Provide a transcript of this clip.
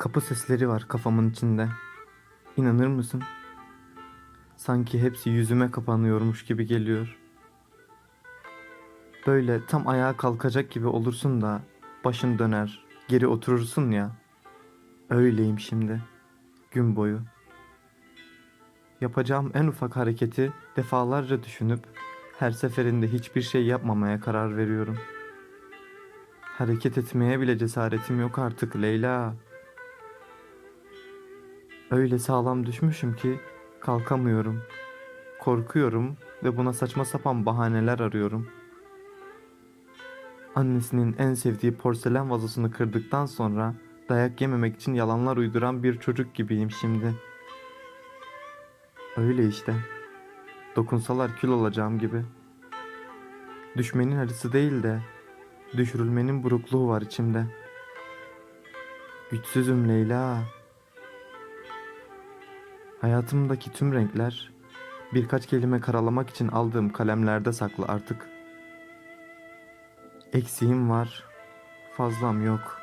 Kapı sesleri var kafamın içinde. İnanır mısın? Sanki hepsi yüzüme kapanıyormuş gibi geliyor. Böyle tam ayağa kalkacak gibi olursun da başın döner, geri oturursun ya. Öyleyim şimdi. Gün boyu. Yapacağım en ufak hareketi defalarca düşünüp her seferinde hiçbir şey yapmamaya karar veriyorum. Hareket etmeye bile cesaretim yok artık Leyla. Öyle sağlam düşmüşüm ki kalkamıyorum. Korkuyorum ve buna saçma sapan bahaneler arıyorum. Annesinin en sevdiği porselen vazosunu kırdıktan sonra dayak yememek için yalanlar uyduran bir çocuk gibiyim şimdi. Öyle işte. Dokunsalar kül olacağım gibi. Düşmenin acısı değil de düşürülmenin burukluğu var içimde. Güçsüzüm Leyla. Hayatımdaki tüm renkler birkaç kelime karalamak için aldığım kalemlerde saklı artık. Eksiğim var, fazlam yok.